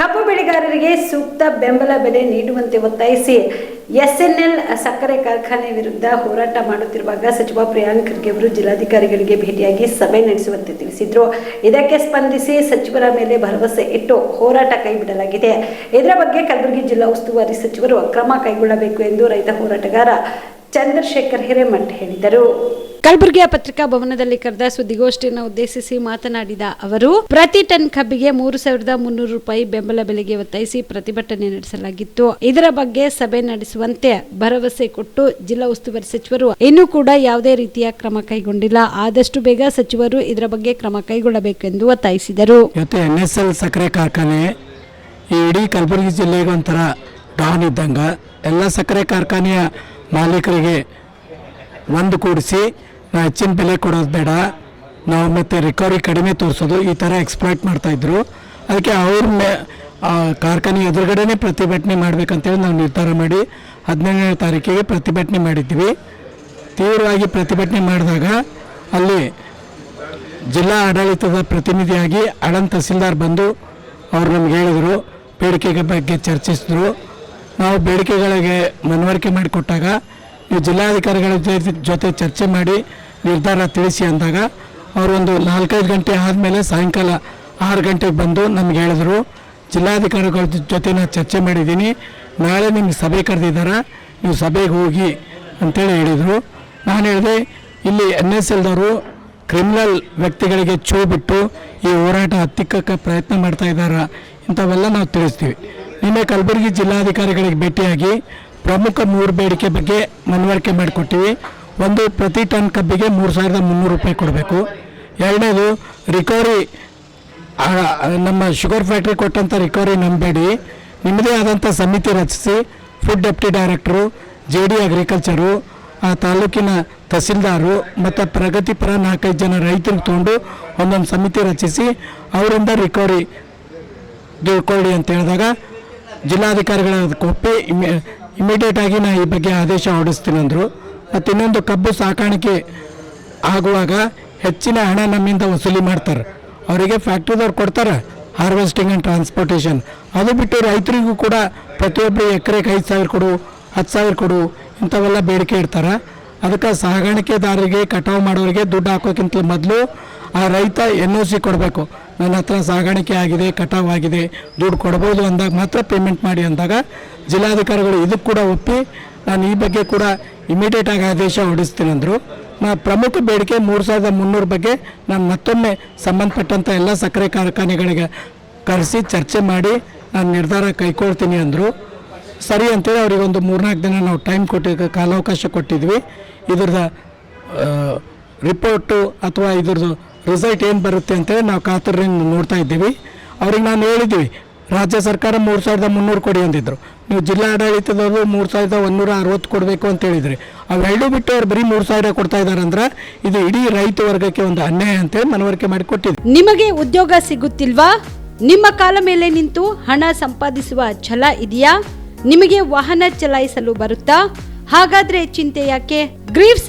ಕಬ್ಬು ಬೆಳೆಗಾರರಿಗೆ ಸೂಕ್ತ ಬೆಂಬಲ ಬೆಲೆ ನೀಡುವಂತೆ ಒತ್ತಾಯಿಸಿ ಎಸ್ಎನ್ಎಲ್ ಸಕ್ಕರೆ ಕಾರ್ಖಾನೆ ವಿರುದ್ಧ ಹೋರಾಟ ಮಾಡುತ್ತಿರುವಾಗ ಸಚಿವ ಪ್ರಿಯಾಂಕ್ ಖರ್ಗೆ ಅವರು ಜಿಲ್ಲಾಧಿಕಾರಿಗಳಿಗೆ ಭೇಟಿಯಾಗಿ ಸಭೆ ನಡೆಸುವಂತೆ ತಿಳಿಸಿದ್ರು. ಇದಕ್ಕೆ ಸ್ಪಂದಿಸಿ ಸಚಿವರ ಮೇಲೆ ಭರವಸೆ ಇಟ್ಟು ಹೋರಾಟ ಕೈಬಿಡಲಾಗಿದೆ. ಇದರ ಬಗ್ಗೆ ಕಲಬುರಗಿ ಜಿಲ್ಲಾ ಉಸ್ತುವಾರಿ ಸಚಿವರು ಕ್ರಮ ಕೈಗೊಳ್ಳಬೇಕು ಎಂದು ರೈತ ಹೋರಾಟಗಾರ ಚಂದ್ರಶೇಖರ್ ಹಿರೇಮಠ್ ಹೇಳಿದರು. ಕಲಬುರಗಿಯ ಪತ್ರಿಕಾ ಭವನದಲ್ಲಿ ಕರೆದ ಸುದ್ದಿಗೋಷ್ಠಿಯನ್ನು ಉದ್ದೇಶಿಸಿ ಮಾತನಾಡಿದ ಅವರು ಪ್ರತಿ ಟನ್ ಕಬ್ಬಿಗೆ ಮೂರು ಸಾವಿರದ ಮುನ್ನೂರು ರೂಪಾಯಿ ಬೆಂಬಲ ಬೆಲೆಗೆ ಒತ್ತಾಯಿಸಿ ಪ್ರತಿಭಟನೆ ನಡೆಸಲಾಗಿತ್ತು. ಇದರ ಬಗ್ಗೆ ಸಭೆ ನಡೆಸುವಂತೆ ಭರವಸೆ ಕೊಟ್ಟು ಜಿಲ್ಲಾ ಉಸ್ತುವಾರಿ ಸಚಿವರು ಇನ್ನೂ ಕೂಡ ಯಾವುದೇ ರೀತಿಯ ಕ್ರಮ ಕೈಗೊಂಡಿಲ್ಲ. ಆದಷ್ಟು ಬೇಗ ಸಚಿವರು ಇದರ ಬಗ್ಗೆ ಕ್ರಮ ಕೈಗೊಳ್ಳಬೇಕೆಂದು ಒತ್ತಾಯಿಸಿದರು. ಇವತ್ತು ಎನ್ ಎಸ್ ಎಲ್ ಸಕ್ಕರೆ ಕಾರ್ಖಾನೆ ಈ ಇಡೀ ಕಲಬುರಗಿ ಜಿಲ್ಲೆಗೆ ಒಂಥರ ಡಾನ್ ಇದ್ದಂಗೆ. ಎಲ್ಲ ಸಕ್ಕರೆ ಕಾರ್ಖಾನೆಯ ಮಾಲೀಕರಿಗೆ ಒಂದು ಕೂಡಿಸಿ ನಾವು ಹೆಚ್ಚಿನ ಬೆಲೆ ಕೊಡೋದು ಬೇಡ. ನಾವು ಮತ್ತೆ ರಿಕವರಿ ಕಡಿಮೆ ತೋರಿಸೋದು ಈ ಥರ ಎಕ್ಸ್ಪ್ಲಾಯ್ಟ್ ಮಾಡ್ತಾಯಿದ್ರು ಅದಕ್ಕೆ ಅವ್ರ ಮೇ ಕಾರ್ಖಾನೆ ಎದುರುಗಡೆನೇ ಪ್ರತಿಭಟನೆ ಮಾಡಬೇಕಂತೇಳಿ ನಾವು ನಿರ್ಧಾರ ಮಾಡಿ ಹದಿನೇಳನೇ ತಾರೀಕಿಗೆ ಪ್ರತಿಭಟನೆ ಮಾಡಿದ್ವಿ ತೀವ್ರವಾಗಿ ಪ್ರತಿಭಟನೆ ಮಾಡಿದಾಗ ಅಲ್ಲಿ ಜಿಲ್ಲಾ ಆಡಳಿತದ ಪ್ರತಿನಿಧಿಯಾಗಿ ಅಳನ್ ತಹಸೀಲ್ದಾರ್ ಬಂದು ಅವರು ನಮ್ಗೆ ಹೇಳಿದರು ಬೇಡಿಕೆಗೆ ಬಗ್ಗೆ ಚರ್ಚಿಸಿದ್ರು. ನಾವು ಬೇಡಿಕೆಗಳಿಗೆ ಮನವರಿಕೆ ಮಾಡಿಕೊಟ್ಟಾಗ ನೀವು ಜಿಲ್ಲಾಧಿಕಾರಿಗಳ ಜೊತೆ ಚರ್ಚೆ ಮಾಡಿ ನಿರ್ಧಾರ ತಿಳಿಸಿ ಅಂದಾಗ ಅವರು ಒಂದು ನಾಲ್ಕೈದು ಗಂಟೆ ಆದಮೇಲೆ ಸಾಯಂಕಾಲ ಆರು ಗಂಟೆಗೆ ಬಂದು ನಮ್ಗೆ ಹೇಳಿದ್ರು, ಜಿಲ್ಲಾಧಿಕಾರಿಗಳ ಜೊತೆ ನಾನು ಚರ್ಚೆ ಮಾಡಿದ್ದೀನಿ, ನಾಳೆ ನಿಮ್ಗೆ ಸಭೆ ಕರೆದಿದ್ದಾರೆ ನೀವು ಸಭೆಗೆ ಹೋಗಿ ಅಂತೇಳಿ ಹೇಳಿದರು. ನಾನು ಹೇಳಿದೆ, ಇಲ್ಲಿ ಎನ್ ಎಸ್ ಎಲ್ದವರು ಕ್ರಿಮಿನಲ್ ವ್ಯಕ್ತಿಗಳಿಗೆ ಚೂ ಬಿಟ್ಟು ಈ ಹೋರಾಟ ಹತ್ತಿಕ್ಕಕ್ಕೆ ಪ್ರಯತ್ನ ಮಾಡ್ತಾ ಇದ್ದಾರೆ, ಇಂಥವೆಲ್ಲ ನಾವು ತಿಳಿಸ್ತೀವಿ. ನಿನ್ನೆ ಕಲಬುರಗಿ ಜಿಲ್ಲಾಧಿಕಾರಿಗಳಿಗೆ ಭೇಟಿಯಾಗಿ ಪ್ರಮುಖ ಮೂರು ಬೇಡಿಕೆ ಬಗ್ಗೆ ಮನವರಿಕೆ ಮಾಡಿಕೊಟ್ಟಿವಿ. ಒಂದು ಪ್ರತಿ ಟನ್ ಕಬ್ಬಿಗೆ ಮೂರು ಸಾವಿರದ ಮುನ್ನೂರು ರೂಪಾಯಿ ಕೊಡಬೇಕು. ಎರಡನೇದು ರಿಕವರಿ ನಮ್ಮ ಶುಗರ್ ಫ್ಯಾಕ್ಟ್ರಿ ಕೊಟ್ಟಂಥ ರಿಕವರಿ ನಂಬೇಡಿ. ನಿಮ್ಮದೇ ಆದಂಥ ಸಮಿತಿ ರಚಿಸಿ food deputy director J D agriculture ಆ ತಾಲೂಕಿನ ತಹಸೀಲ್ದಾರು ಮತ್ತು ಪ್ರಗತಿಪರ ನಾಲ್ಕೈದು ಜನ ರೈತರಿಗೆ ತೊಗೊಂಡು ಒಂದೊಂದು ಸಮಿತಿ ರಚಿಸಿ, ಅವರಿಂದ ರಿಕವರಿ ತಿಳ್ಕೊಳ್ಳಿ ಅಂತ ಹೇಳಿದಾಗ ಜಿಲ್ಲಾಧಿಕಾರಿಗಳ ಕೊಪ್ಪಿ ಇಮಿಡಿಯೇಟ್ ಆಗಿ ನಾ ಈ ಬಗ್ಗೆ ಆದೇಶ ಹೊರಡಿಸ್ತೀನಿ ಅಂದರು. ಮತ್ತು ಇನ್ನೊಂದು ಕಬ್ಬು ಸಾಕಾಣಿಕೆ ಆಗುವಾಗ ಹೆಚ್ಚಿನ ಹಣ ನಮ್ಮಿಂದ ವಸೂಲಿ ಮಾಡ್ತಾರೆ. ಅವರಿಗೆ ಫ್ಯಾಕ್ಟ್ರಿದವ್ರು ಕೊಡ್ತಾರೆ ಹಾರ್ವೆಸ್ಟಿಂಗ್ ಆ್ಯಂಡ್ ಟ್ರಾನ್ಸ್ಪೋರ್ಟೇಷನ್. ಅದು ಬಿಟ್ಟು ರೈತರಿಗೂ ಕೂಡ ಪ್ರತಿಯೊಬ್ಬರು ಎಕರೆಗೆ ಐದು ಸಾವಿರ ಕೊಡು, ಹತ್ತು ಸಾವಿರ ಕೊಡು, ಇಂಥವೆಲ್ಲ ಬೇಡಿಕೆ ಇಡ್ತಾರೆ. ಅದಕ್ಕೆ ಸಾಗಾಣಿಕೆದಾರರಿಗೆ, ಕಟಾವು ಮಾಡೋರಿಗೆ ದುಡ್ಡು ಹಾಕೋಕ್ಕಿಂತ ಮೊದಲು ಆ ರೈತ ಎನ್ ಒ ಸಿ ಕೊಡಬೇಕು. ನನ್ನ ಹತ್ರ ಸಾಗಾಣಿಕೆ ಆಗಿದೆ ಕಟಾವ್ ಆಗಿದೆ ದುಡ್ಡು ಕೊಡ್ಬೋದು ಅಂದಾಗ ಮಾತ್ರ ಪೇಮೆಂಟ್ ಮಾಡಿ ಅಂದಾಗ ಜಿಲ್ಲಾಧಿಕಾರಿಗಳು ಇದಕ್ಕೆ ಕೂಡ ಒಪ್ಪಿ ನಾನು ಈ ಬಗ್ಗೆ ಕೂಡ ಇಮಿಡಿಯೇಟಾಗಿ ಆದೇಶ ಹೊರಡಿಸ್ತೀನಿ ಅಂದರು. ನಾ ಪ್ರಮುಖ ಬೇಡಿಕೆ ಮೂರು ಸಾವಿರದ ಮುನ್ನೂರು ಬಗ್ಗೆ ನಾನು ಮತ್ತೊಮ್ಮೆ ಸಂಬಂಧಪಟ್ಟಂಥ ಎಲ್ಲ ಸಕ್ಕರೆ ಕಾರ್ಖಾನೆಗಳಿಗೆ ಕರೆಸಿ ಚರ್ಚೆ ಮಾಡಿ ನಾನು ನಿರ್ಧಾರ ಕೈಕೊಳ್ತೀನಿ ಅಂದರು. ಸರಿ ಅಂತೇಳಿ ಅವ್ರಿಗೆ ಒಂದು ಮೂರ್ನಾಲ್ಕು ದಿನ ನಾವು ಟೈಮ್ ಕೊಟ್ಟು ಕಾಲಾವಕಾಶ ಕೊಟ್ಟಿದ್ವಿ. ಇದ್ರದ ರಿಪೋರ್ಟು ಅಥವಾ ಇದ್ರದ್ದು ರಿಸಲ್ಟ್ ಏನು ಬರುತ್ತೆ ಅಂತೇಳಿ ನಾವು ಕಾತರದಿಂದ ನೋಡ್ತಾ ಇದ್ದೀವಿ. ಅವ್ರಿಗೆ ನಾನು ಹೇಳಿದ್ದೀವಿ ರಾಜ್ಯ ಸರ್ಕಾರ ಮೂರು ಸಾವಿರದ ಮುನ್ನೂರು ಕೊಡಿ ಅಂದಿದ್ರು. ನೀವು ಜಿಲ್ಲಾ ಆಡಳಿತದವರು ಮೂರು ಸಾವಿರದ ಒಂದೂರ ಅರವತ್ತು ಕೊಡಬೇಕು ಅಂತ ಹೇಳಿದ್ರಿ. ಎರಡು ಬಿಟ್ಟು ಅವ್ರು ಬರೀ ಮೂರು ಸಾವಿರ ಕೊಡ್ತಾ ಇದ್ದಾರೆ ಅಂದ್ರೆ ಇದು ಇಡೀ ರೈತ ವರ್ಗಕ್ಕೆ ಒಂದು ಅನ್ಯಾಯ ಅಂತೇಳಿ ಮನವರಿಕೆ ಮಾಡಿ ಕೊಟ್ಟಿದ್ವಿ ನಿಮಗೆ ಉದ್ಯೋಗ ಸಿಗುತ್ತಿಲ್ವಾ? ನಿಮ್ಮ ಕಾಲ ಮೇಲೆ ನಿಂತು ಹಣ ಸಂಪಾದಿಸುವ ಛಲ ಇದೆಯಾ? ನಿಮಗೆ ವಾಹನ ಚಲಾಯಿಸಲು ಬರುತ್ತಾ? ಹಾಗಾದ್ರೆ ಚಿಂತೆ ಯಾಕೆ? ಗ್ರೀವ್ಸ್